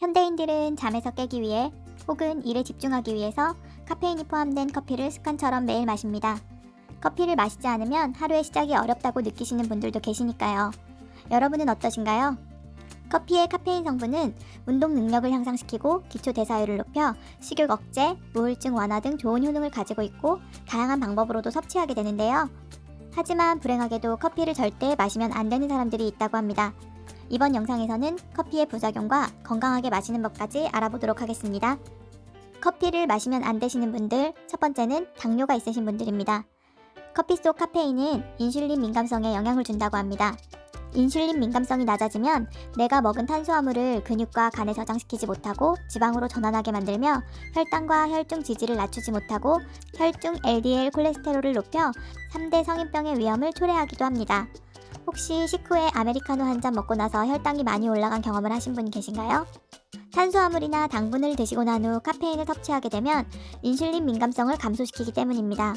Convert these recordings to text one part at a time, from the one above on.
현대인들은 잠에서 깨기 위해 혹은 일에 집중하기 위해서 카페인이 포함된 커피를 습관처럼 매일 마십니다. 커피를 마시지 않으면 하루의 시작이 어렵다고 느끼시는 분들도 계시니까요. 여러분은 어떠신가요? 커피의 카페인 성분은 운동 능력을 향상시키고 기초 대사율을 높여 식욕 억제, 우울증 완화 등 좋은 효능을 가지고 있고 다양한 방법으로도 섭취하게 되는데요. 하지만 불행하게도 커피를 절대 마시면 안 되는 사람들이 있다고 합니다. 이번 영상에서는 커피의 부작용과 건강하게 마시는 법까지 알아보도록 하겠습니다. 커피를 마시면 안 되시는 분들, 첫 번째는 당뇨가 있으신 분들입니다. 커피 속 카페인은 인슐린 민감성에 영향을 준다고 합니다. 인슐린 민감성이 낮아지면 내가 먹은 탄수화물을 근육과 간에 저장시키지 못하고 지방으로 전환하게 만들며 혈당과 혈중 지지를 낮추지 못하고 혈중 LDL 콜레스테롤을 높여 3대 성인병의 위험을 초래하기도 합니다. 혹시 식후에 아메리카노 한 잔 먹고 나서 혈당이 많이 올라간 경험을 하신 분 계신가요? 탄수화물이나 당분을 드시고 난 후 카페인을 섭취하게 되면 인슐린 민감성을 감소시키기 때문입니다.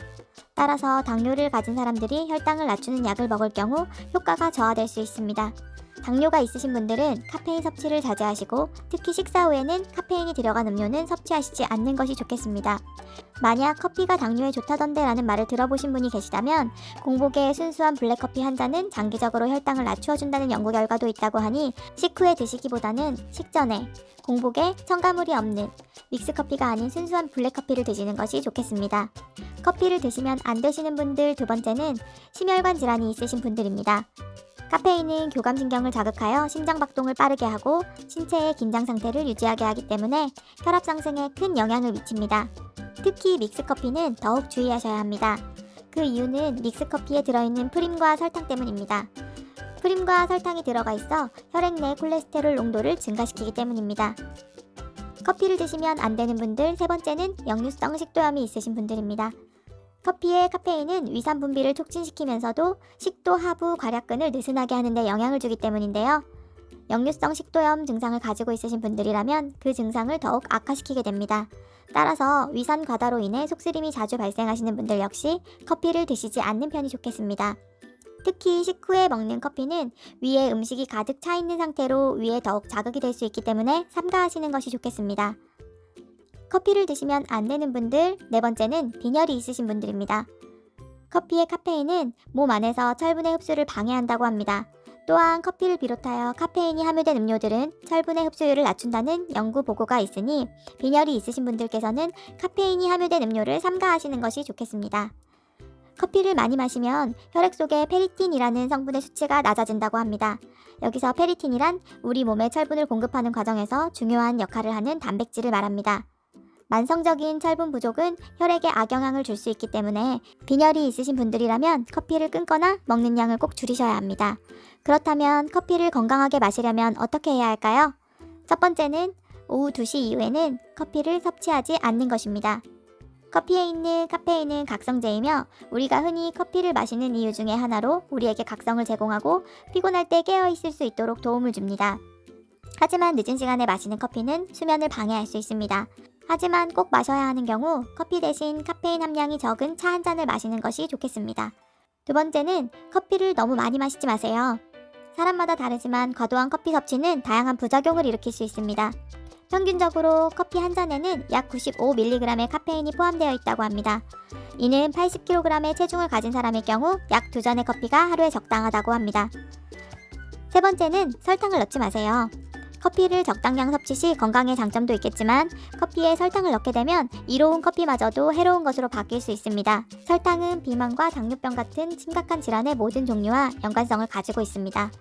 따라서 당뇨를 가진 사람들이 혈당을 낮추는 약을 먹을 경우 효과가 저하될 수 있습니다. 당뇨가 있으신 분들은 카페인 섭취를 자제하시고 특히 식사 후에는 카페인이 들어간 음료는 섭취하시지 않는 것이 좋겠습니다. 만약 커피가 당뇨에 좋다던데 라는 말을 들어보신 분이 계시다면 공복에 순수한 블랙커피 한 잔은 장기적으로 혈당을 낮추어준다는 연구 결과도 있다고 하니 식후에 드시기보다는 식전에 공복에 첨가물이 없는 믹스커피가 아닌 순수한 블랙커피를 드시는 것이 좋겠습니다. 커피를 드시면 안 되시는 분들 두 번째는 심혈관 질환이 있으신 분들입니다. 카페인은 교감신경을 자극하여 심장박동을 빠르게 하고 신체의 긴장 상태를 유지하게 하기 때문에 혈압 상승에 큰 영향을 미칩니다. 특히 믹스커피는 더욱 주의하셔야 합니다. 그 이유는 믹스커피에 들어있는 프림과 설탕 때문입니다. 프림과 설탕이 들어가 있어 혈액 내 콜레스테롤 농도를 증가시키기 때문입니다. 커피를 드시면 안 되는 분들 세 번째는 역류성 식도염이 있으신 분들입니다. 커피의 카페인은 위산 분비를 촉진시키면서도 식도 하부 괄약근을 느슨하게 하는데 영향을 주기 때문인데요. 역류성 식도염 증상을 가지고 있으신 분들이라면 그 증상을 더욱 악화시키게 됩니다. 따라서 위산 과다로 인해 속쓰림이 자주 발생하시는 분들 역시 커피를 드시지 않는 편이 좋겠습니다. 특히 식후에 먹는 커피는 위에 음식이 가득 차 있는 상태로 위에 더욱 자극이 될 수 있기 때문에 삼가하시는 것이 좋겠습니다. 커피를 드시면 안 되는 분들 네 번째는 빈혈이 있으신 분들입니다. 커피의 카페인은 몸 안에서 철분의 흡수를 방해한다고 합니다. 또한 커피를 비롯하여 카페인이 함유된 음료들은 철분의 흡수율을 낮춘다는 연구 보고가 있으니 빈혈이 있으신 분들께서는 카페인이 함유된 음료를 삼가하시는 것이 좋겠습니다. 커피를 많이 마시면 혈액 속에 페리틴이라는 성분의 수치가 낮아진다고 합니다. 여기서 페리틴이란 우리 몸에 철분을 공급하는 과정에서 중요한 역할을 하는 단백질을 말합니다. 만성적인 철분 부족은 혈액에 악영향을 줄 수 있기 때문에 빈혈이 있으신 분들이라면 커피를 끊거나 먹는 양을 꼭 줄이셔야 합니다. 그렇다면 커피를 건강하게 마시려면 어떻게 해야 할까요? 첫 번째는 오후 2시 이후에는 커피를 섭취하지 않는 것입니다. 커피에 있는 카페인은 각성제이며 우리가 흔히 커피를 마시는 이유 중에 하나로 우리에게 각성을 제공하고 피곤할 때 깨어 있을 수 있도록 도움을 줍니다. 하지만 늦은 시간에 마시는 커피는 수면을 방해할 수 있습니다. 하지만 꼭 마셔야 하는 경우 커피 대신 카페인 함량이 적은 차 한 잔을 마시는 것이 좋겠습니다. 두 번째는 커피를 너무 많이 마시지 마세요. 사람마다 다르지만 과도한 커피 섭취는 다양한 부작용을 일으킬 수 있습니다. 평균적으로 커피 한 잔에는 약 95mg의 카페인이 포함되어 있다고 합니다. 이는 80kg의 체중을 가진 사람의 경우 약 두 잔의 커피가 하루에 적당하다고 합니다. 세 번째는 설탕을 넣지 마세요. 커피를 적당량 섭취 시 건강에 장점도 있겠지만 커피에 설탕을 넣게 되면 이로운 커피마저도 해로운 것으로 바뀔 수 있습니다. 설탕은 비만과 당뇨병 같은 심각한 질환의 모든 종류와 연관성을 가지고 있습니다.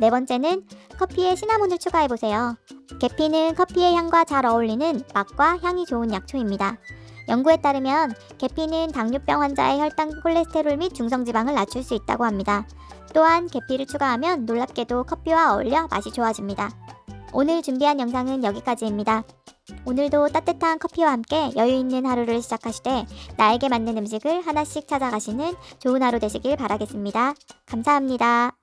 네 번째는 커피에 시나몬을 추가해 보세요. 계피는 커피의 향과 잘 어울리는 맛과 향이 좋은 약초입니다. 연구에 따르면 계피는 당뇨병 환자의 혈당, 콜레스테롤 및 중성지방을 낮출 수 있다고 합니다. 또한 계피를 추가하면 놀랍게도 커피와 어울려 맛이 좋아집니다. 오늘 준비한 영상은 여기까지입니다. 오늘도 따뜻한 커피와 함께 여유 있는 하루를 시작하시되 나에게 맞는 음식을 하나씩 찾아가시는 좋은 하루 되시길 바라겠습니다. 감사합니다.